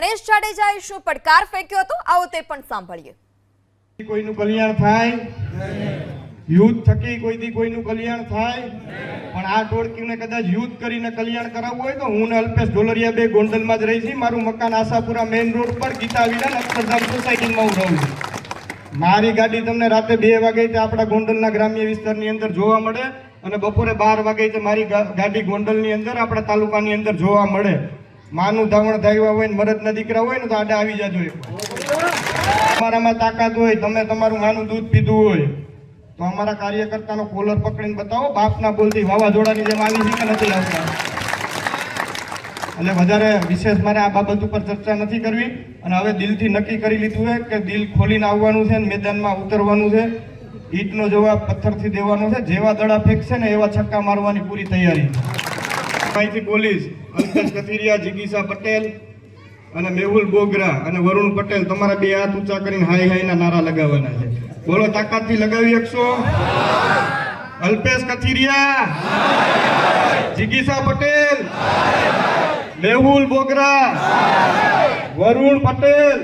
ગણેશ જાડેજાએ શું પડકાર ફેંક્યો હતો? આવો તે પણ સાંભળીએ. કોઈનું કલ્યાણ થાય? યુદ્ધ થકી કોઈથી કોઈનું કલ્યાણ થાય? પણ આ ટોળકીને કદાચ યુદ્ધ કરીને કલ્યાણ કરાવવું હોય તો હું ને અલ્પેશ ઢોલરિયા બે ગોંડલમાં જ રહી છીએ. મારું મકાન આશાપુરા મેઇન રોડ પર, ગીતા વિલાન અક્ષરધામ સોસાયટીમાં હું રહું છું. મારી ગાડી તમને રાતે બે વાગે આપણા ગોંડલના ગ્રામ્ય વિસ્તારની અંદર જોવા મળે અને બપોરે બાર વાગે મારી ગાડી ગોંડલની અંદર આપણા તાલુકાની અંદર જોવા મળે. માનું ધાવણ ધાવ્યા હોય ને મરદના દીકરા હોય ને તો આડે આવી જાજો તમારામાં તાકાત હોય, તમે તમારું માનું દૂધ પીધું હોય, તો અમારા કાર્યકર્તાનો કોલર પકડીને બતાવો, બાપના બોલથી વાવાઝોડાની જેમ આવી છે કે નથી આવતા. એટલે વધારે વિશેષ મારે આ બાબત ઉપર ચર્ચા નથી કરવી. અને હવે દિલથી નક્કી કરી લીધું છે કે દિલ ખોલીને આવવાનું છે અને મેદાનમાં ઉતરવાનું છે. ઈટનો જવાબ પથ્થરથી દેવાનો છે. જેવા દડા ફેંકશે ને એવા છક્કા મારવાની પૂરી તૈયારી. અહીંથી પોલીસ અલ્પેશ કથિરિયા જિગીસા પટેલ અને મેહુલ બોગરા અને વરુણ પટેલ તમારા બે હાથ ઊંચા કરીને હાય હાયના નારા લગાવવાના છે. બોલો, તાકાતથી લગાવી શકશો અલ્પેશ કથિરિયા. જિગીસા પટેલ. મેહુલ બોગરા. વરુણ પટેલ.